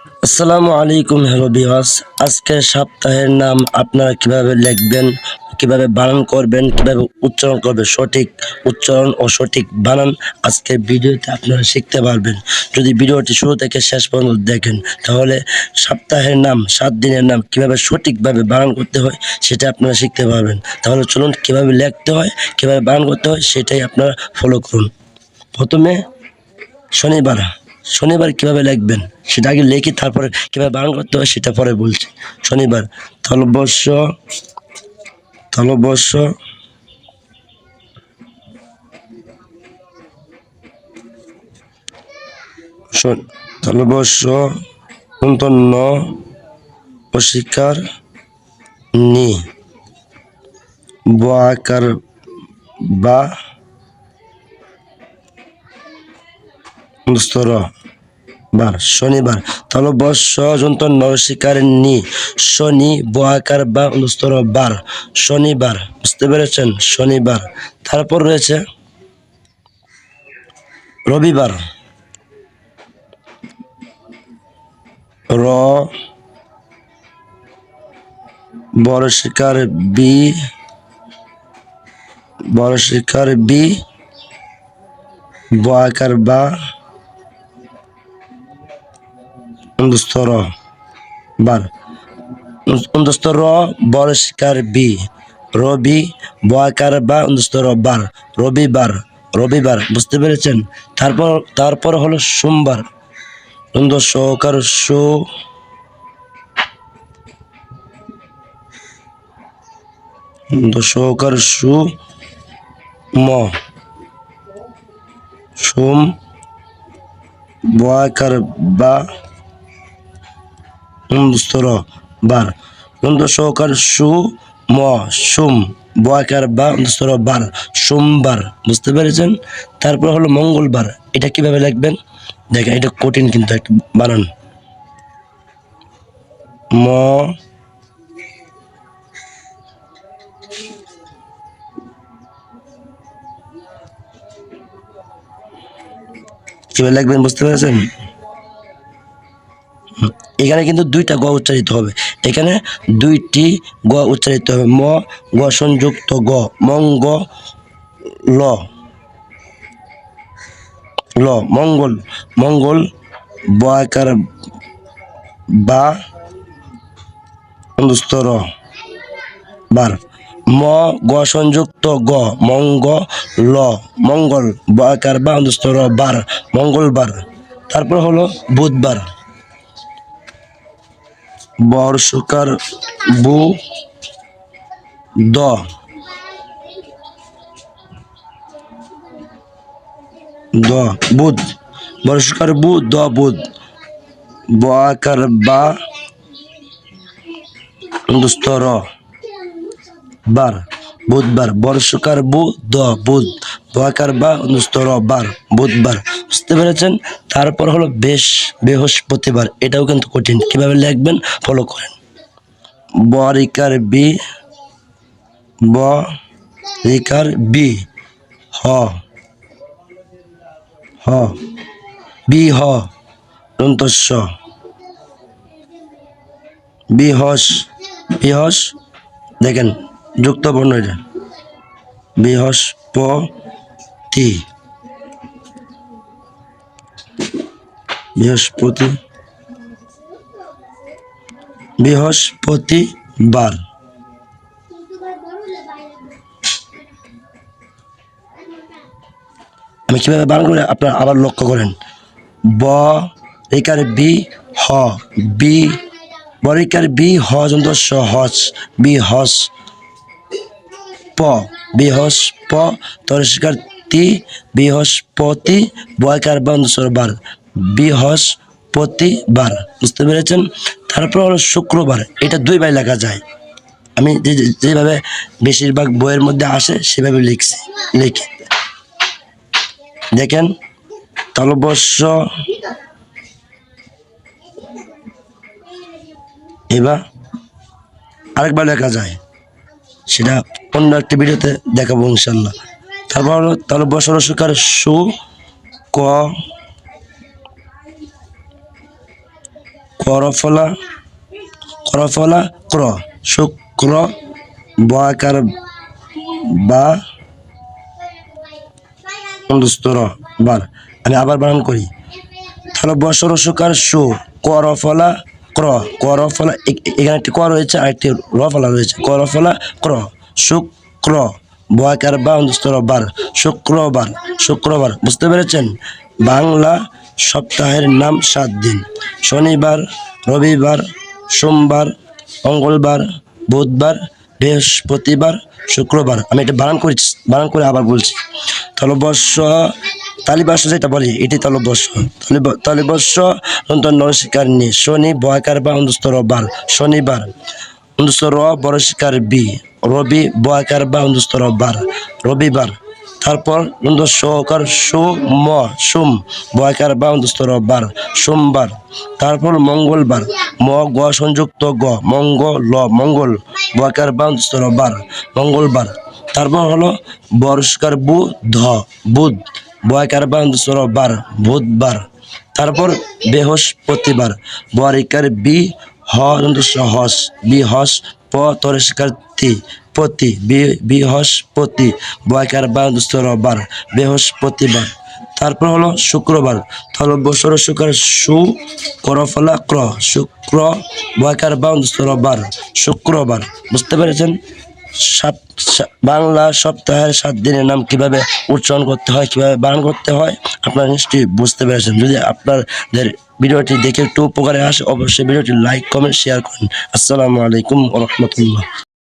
আসসালামু আলাইকুম, হ্যালো বিহাস আজকের সপ্তাহের নাম আপনারা কীভাবে লিখবেন, কীভাবে বানান করবেন, কীভাবে উচ্চারণ করবেন, সঠিক উচ্চারণ ও সঠিক বানান আজকের ভিডিওতে আপনারা শিখতে পারবেন। যদি ভিডিওটি শুরু থেকে শেষ পর্যন্ত দেখেন, তাহলে সপ্তাহের নাম, সাত দিনের নাম কীভাবে সঠিকভাবে বানান করতে হয়, সেটা আপনারা শিখতে পারবেন। তাহলে চলুন কীভাবে লিখতে হয়, কীভাবে বানান করতে হয়, সেটাই আপনারা ফলো করুন। প্রথমে শনিবার শনিবার কীভাবে লিখবেন? সেটা আগে লিখি তারপরে কীভাবে বারণ করতে হয় সেটা পরে বলছি। শনিবার, তলবর্ষ তলবর্ষ তলবর্ষ অন্তন্ন অস্বীকার, নি ব আকার বা স্তর বার শনিবার তাহলে বর্ষ যন্ত্র নরশিকার নি শনি বোয়াকার বা অনুস্তর বার শনিবার বুঝতে পেরেছেন? শনিবার তারপর রয়েছে রবিবার। র বড় শিকার বি বড় শিকার বি বোয়াকার বা উন্দস্তর বার। উন্দস্তর বড় শিকার বি। রবি বয়াকার বা উন্দস্তর বার। রবিবার রবিবার, বুঝতে পেরেছেন? তারপর তারপর হলো সোমবার। উন্দ সহকার সু সহকার সু ম। সোম বয়াকার বা স্তর বার। বন্ধ সহকার সু, ম, সুম, বয়াকার বা স্তর বার, সোমবার। বুঝতে পেরেছেন? তারপর হলো মঙ্গলবার। এটা কীভাবে লিখবেন? দেখেন, এটা কঠিন কিন্তু একটা বানান। ম, কীভাবে লিখবেন বুঝতে পেরেছেন? এখানে কিন্তু দুইটা গ উচ্চারিত হবে। এখানে দুইটি গ উচ্চারিত হবে। ম, গ সংযুক্ত, গ মঙ্গ ল। ল মঙ্গল মঙ্গল বয়াকার বা স্তর বার। ম, গ সংযুক্ত, গ মঙ্গ ল মঙ্গল বয়াকার বা স্তর বার। মঙ্গলবার। তারপর হলো বুধবার। বর্ষকার বু, দ। দ, বুধ। বর্ষকার বু, দ, বুধ। বয়াকার বা স্তর বার, বুধবার। বর্ষকার বু, দ, বুধ। বয়াকার বা স্তর বার, বুধবার। বুঝতে পেরেছেন? তারপর হলো বেশ বৃহস্পতিবার। এটাও কিন্তু কঠিন। কীভাবে লিখবেন? ফলো করেন। বরিকার বি ব রিকার বি, হ হ, বি, হ বিহস বিহস, দেখেন যুক্ত বর্ণ এটা, বৃহস্পতি। বৃহস্পতি বৃহস্পতিবার। আমি কীভাবে বানান করে আপনারা আবার লক্ষ্য করেন? ব রেকার বি, হ। বি বরিকার বি, হ যন্ত্র হস বি হস প। বিহস প তরস্কার তি বৃহস্পতি, বয়কার বন্ধুসরবার বৃহস্পতিবার বুঝতে পেরেছেন? তারপর হলো শুক্রবার, এটা দুইবার লেখা যায়। আমি যে যেভাবে বেশিরভাগ বইয়ের মধ্যে আসে, সেভাবে লিখছি, লিখি। দেখেন, তালবর্ষ। এবার আরেকবার লেখা যায়। সেটা অন্য একটি ভিডিওতে দেখাবো ইনশাল্লাহ তারপর হলো বছর সুকার সু, ক করফলা করফলা, ক্র, শুক্র বয়াকার বা বার। আমি আবার বানান করি। তাহলে বছর সুকার সু, করফলা, ক্র, করফলা এখানে একটি ক রয়েছে, আর একটি রফলা রয়েছে। করফলা, ক্র, শুক্র বয়াকার বা অন্তস্তর বার। শুক্রবার শুক্রবার, বুঝতে পেরেছেন? বাংলা সপ্তাহের নাম সাত দিন। শনিবার, রবিবার, সোমবার, মঙ্গলবার, বুধবার, বৃহস্পতিবার, শুক্রবার। আমি এটা বানান করি বানান করে আবার বলছি। তলবর্ষ তালিবর্ষ যেটা বলি, এটি তলবর্ষ তালিব- তালিবর্ষ নন্তন নরস্বীকার নি। শনি, বয়কার বা অন্ধস্তর বার শনিবার অন্ধস্তর বড় শিকার বি। রবি, বয়কার বা অন্ধস্তর বার রবিবার তারপর সহকার সু ম, সুম, বয়কার বা বার, সোমবার। তারপর মঙ্গলবার, ম, গ, সংযুক্ত, গ মঙ্গল ল, মঙ্গল, বয়কার বা বার, মঙ্গলবার। তারপর হলো বরস্কার বু, ধ, বুধ, বয়কার বা বার, বুধবার। তারপর বৃহস্পতিবার, বরিকার বি, হ অন্তস্ত হস, বি, হস, প তরিষ্কার তি। পতি বৃহস্পতি বয়কার বার বৃহস্পতিবার। তারপর হলো শুক্রবার। তাহলে বছর শুক্র সু, করফলা, ক্র। শুক্র, বয়কার বার শুক্রবার। বুঝতে পেরেছেন? সাত বাংলা সপ্তাহের সাত দিনের নাম কীভাবে উচ্চারণ করতে হয়, কীভাবে বানান করতে হয়, আপনারা নিশ্চয়ই বুঝতে পেরেছেন। যদি আপনাদের ভিডিওটি দেখে একটু উপকারে আসে, অবশ্যই ভিডিওটি লাইক, কমেন্ট, শেয়ার করেন। আসসালামু আলাইকুম রহমতুল্লাহ।